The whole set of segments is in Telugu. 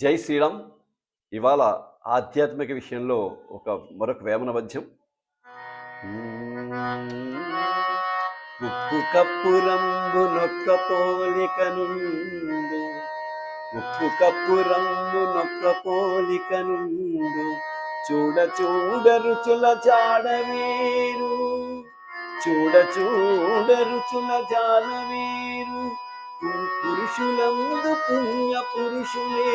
జై శ్రీరామ్. ఇవాళ ఆధ్యాత్మిక విషయంలో ఒక మరొక వేమన పద్యం. ఉప్పు కప్పు నొక్క పోలిక నుండు. ఉప్పు కప్పు నొక్క పోలిక నుండు. చూడ చూడ రుచుల జాడవేరు చూడ చూడ రుచుల జాడవేరు పురుషులందు పుణ్య పురుషులే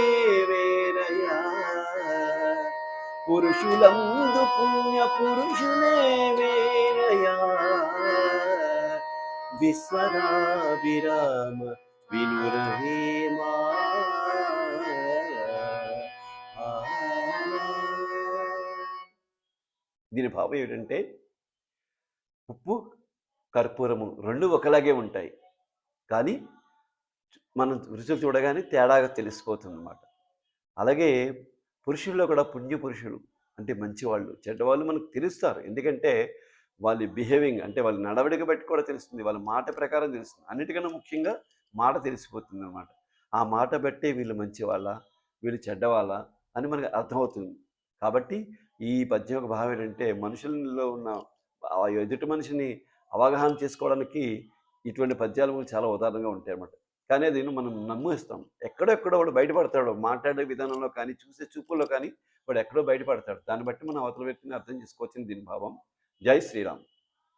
వేరయ్యా. పురుషులందు పుణ్య పురుషులే వేరయ్యా. విశ్వరాభిరామ వినురవేమా దీని భావం ఏమిటంటే ఉప్పు కర్పూరము రెండు ఒకలాగే ఉంటాయి. కానీ మనం రుచులు చూడగానే తేడాగా తెలిసిపోతుంది అన్నమాట అలాగే పురుషుల్లో కూడా పుణ్య పురుషులు అంటే మంచివాళ్ళు చెడ్డవాళ్ళు మనకు తెలుస్తారు. ఎందుకంటే వాళ్ళ బిహేవింగ్ అంటే వాళ్ళ నడవడిక బట్టి కూడా తెలుస్తుంది వాళ్ళ మాట ప్రకారం తెలుస్తుంది. అన్నిటికన్నా ముఖ్యంగా మాట తెలిసిపోతుంది అనమాట ఆ మాట బట్టే వీళ్ళు మంచివాళ్ళ వీళ్ళు చెడ్డవాళ్ళ అని మనకు అర్థమవుతుంది. కాబట్టి ఈ పద్యం యొక్క భావం ఏంటంటే మనుషుల్లో ఉన్న ఆ ఎదుటి మనిషిని అవగాహన చేసుకోవడానికి ఇటువంటి పద్యాలు చాలా ఉదాహరణగా ఉంటాయి అన్నమాట కానీ అది మనం నమ్మేస్తాం. ఎక్కడెక్కడో వాడు బయటపడతాడు. మాట్లాడే విధానంలో కానీ చూసే చూపుల్లో కానీ వాడు ఎక్కడో బయటపడతాడు. దాన్ని బట్టి మనం అవతల వ్యక్తిని అర్థం చేసుకోవచ్చని దీని భావం. జై శ్రీరామ్.